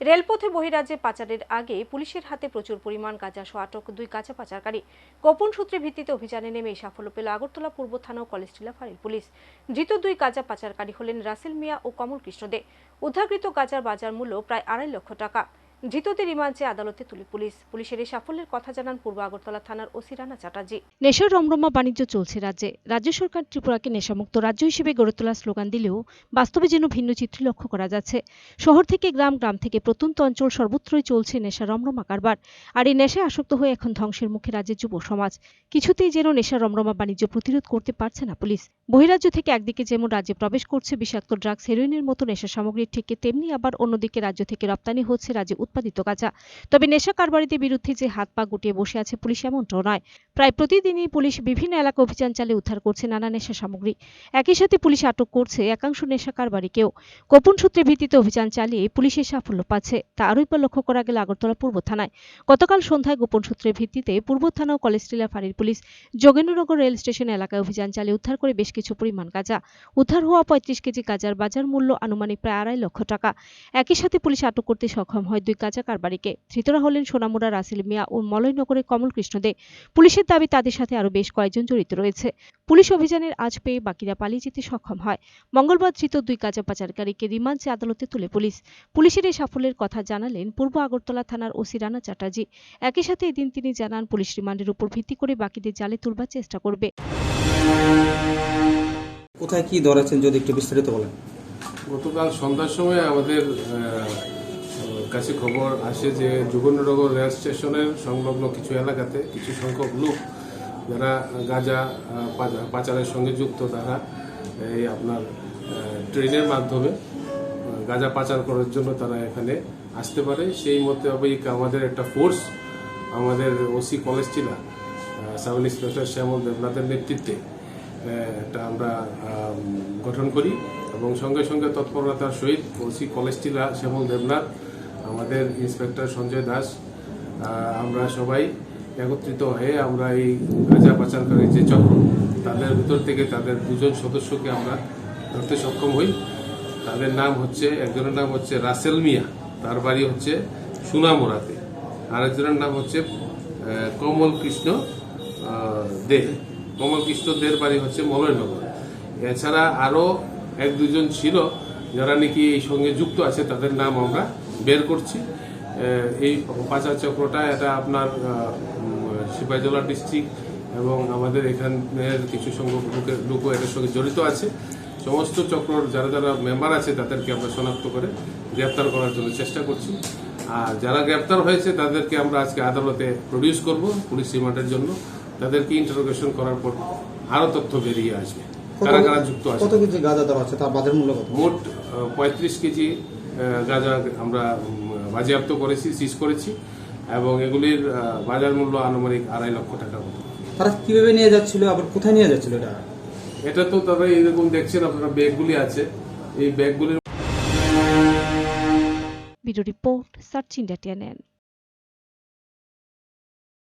রেলপথে বহিরাজ্যে পাচারের আগে পুলিশের হাতে প্রচুর পরিমাণ গাঁজা সহ আটক দুই কাঁচা পাচারকারী। গোপন সূত্রে ভিত্তিতে অভিযানে নেমে সাফল্য পেল আগরতলা পূর্ব থানা ও কলেজটিলা ফাঁড়ির পুলিশ। ধৃত দুই গাঁজা পাচারকারী হলেন রাসেল মিয়া ও কমল কৃষ্ণ দে। উদ্ধারকৃত গাঁজার বাজার মূল্য প্রায় আড়াই লক্ষ টাকা। ধৃতদের রিমান্ডে আদালতে তুলে পুলিশ। পুলিশের এই সাফল্যের কথা জানান পূর্ব আগরতলা থানার ওসি রানা চ্যাটার্জি। নেশার রমরমা বাণিজ্য চলছে রাজ্যে। রাজ্য সরকার ত্রিপুরাকে নেশামুক্ত রাজ্য হিসেবে গড়ে তোলার স্লোগান দিলেও বাস্তবে যেন ভিন্ন চিত্র লক্ষ্য করা যাচ্ছে। শহর থেকে গ্রাম গ্রাম থেকে প্রত্যন্ত অঞ্চল সর্বত্রই চলছে নেশা রমরমা কারবার। আর এই নেশায় আসক্ত হয়ে এখন ধ্বংসের মুখে রাজ্যের যুব সমাজ। কিছুতেই যেন নেশা রমরমা বাণিজ্য প্রতিরোধ করতে পারছে না পুলিশ। বহিরাজ্য থেকে একদিকে যেমন রাজ্যে প্রবেশ করছে বিষাক্ত ড্রাগস, হেরোইনের মতো নেশা সামগ্রীর ঠিক তেমনি আবার অন্যদিকে রাজ্য থেকে রপ্তানি হচ্ছে রাজ্যে উৎপাদিত গাঁজা। তবে নেশা কারবারিদের বিরুদ্ধে যে হাত পা গুটিয়ে বসে আছে পুলিশ এমনটাও নয়। প্রায় প্রতিদিনই পুলিশ বিভিন্ন এলাকা অভিযান চালিয়ে উদ্ধার করছে নানা নেশা সামগ্রী। একই সাথে পুলিশ আটক করছে একাংশ নেশা কারবারিকেও। গোপন সূত্রে ভিত্তিতে অভিযান চালিয়ে পুলিশের সাফল্য পাচ্ছে। তা আরও একবার লক্ষ্য করা গেল আগরতলা পূর্ব থানায়। গতকাল সন্ধ্যায় গোপন সূত্রের ভিত্তিতে পূর্ব থানা ও কলেজটিলা ফাঁড়ির পুলিশ যোগেন্দ্রনগর রেল স্টেশন এলাকায় অভিযান চালিয়ে উদ্ধার করে বেশ কিছু পরিমাণ গাঁজা। উদ্ধার হওয়া পঁয়ত্রিশ কেজি গাঁজার বাজার মূল্য আনুমানিক প্রায় আড়াই লক্ষ টাকা। একই সাথে পুলিশ আটক করতে সক্ষম হয় দুই গাঁজা কারবারিকে। ধৃতরা হলেন সোনামুড়া রাসেল মিয়া ও মলয়নগরের কমল কৃষ্ণ দে পুলিশের দাবি তাদের সাথে আরও বেশ কয়েকজন জড়িত রয়েছে। পুলিশ অভিযানের আজ পেয়ে বাকিরা পালিয়ে যেতে সক্ষম হয়। মঙ্গলবার ধৃত দুই গাঁজা পাচারকারীকে রিমান্ডে আদালতে তুলে পুলিশ। পুলিশের এই সাফল্যের কথা জানালেন পূর্ব আগরতলা থানার ওসি রানা চ্যাটার্জি। একই সাথে এদিন তিনি জানান পুলিশ রিমান্ডের উপর ভিত্তি করে বাকিদের জালে তুলবার চেষ্টা করবে। কোথায় কি ধরেছেন যদি একটু বিস্তারিত বলেন। গতকাল সন্ধ্যার সময় আমাদের কাছে খবর আসে যে যোগেন্দ্রনগর রেল স্টেশনের সংলগ্ন কিছু এলাকাতে কিছু সংখ্যক লোক যারা গাঁজা পাচারের সঙ্গে যুক্ত, তারা এই আপনার ট্রেনের মাধ্যমে গাঁজা পাচার করার জন্য তারা এখানে আসতে পারে। সেই মোতাবেক আমাদের একটা ফোর্স আমাদের OC College Tilla sub inspector Shyamal দেবনাথের নেতৃত্বে একটা আমরা গঠন করি এবং সঙ্গে সঙ্গে তৎপরতার সহিত ওসি কলেজ টিলা শ্যামল দেবনাথ আমাদের ইন্সপেক্টর সঞ্জয় দাস আমরা সবাই একত্রিত হয়ে আমরা এই গাঁজা পাচারকারী যে চক্র, তাদের ভিতর থেকে তাদের দুজন সদস্যকে আমরা ধরতে সক্ষম হই। তাদের নাম হচ্ছে, একজনের নাম হচ্ছে রাসেল মিয়া, তার বাড়ি হচ্ছে সুনামোড়াতে। আরেকজনের নাম হচ্ছে কমল কৃষ্ণ দে। কমল কৃষ্ণ দের বাড়ি হচ্ছে মলয়নগর। এছাড়া আরও এক দুজন ছিল, যারা নাকি এই সঙ্গে যুক্ত আছে, তাদের নাম আমরা বের করছি। এই পাচার চক্রটা এটা আপনার সিপাহীজলা ডিস্ট্রিক্ট এবং আমাদের এখানের কিছু সংখ্যক লোকের লোকও এটার সঙ্গে জড়িত আছে। সমস্ত চক্রর যারা যারা মেম্বার আছে তাদেরকে আমরা শনাক্ত করে গ্রেপ্তার করার জন্য চেষ্টা করছি। আর যারা গ্রেপ্তার হয়েছে তাদেরকে আমরা আজকে আদালতে প্রডিউস করব পুলিশ রিমান্ডের জন্য। তাদেরকে ইন্টারোগেশন করার পর আরও তথ্য বেরিয়ে আসবে। কারা কারা যুক্ত আছে? কত কেজি গাঁজা ধরা আছে? তার বাজার মূল্য মোট পঁয়ত্রিশ কেজি আহ, গাঁজা আমরা বাজেয়াপ্ত করেছি সিজ করেছি এবং এগুলির বাজার মূল্য আনুমানিক আড়াই লক্ষ টাকা মতো। তারা কীভাবে নিয়ে যাচ্ছিল আবার কোথায় নিয়ে যাচ্ছিল এটা? এটা তো তবে এরকম দেখছেন আপনারা ব্যাগগুলি আছে। এই ব্যাগগুলির video report search India TNN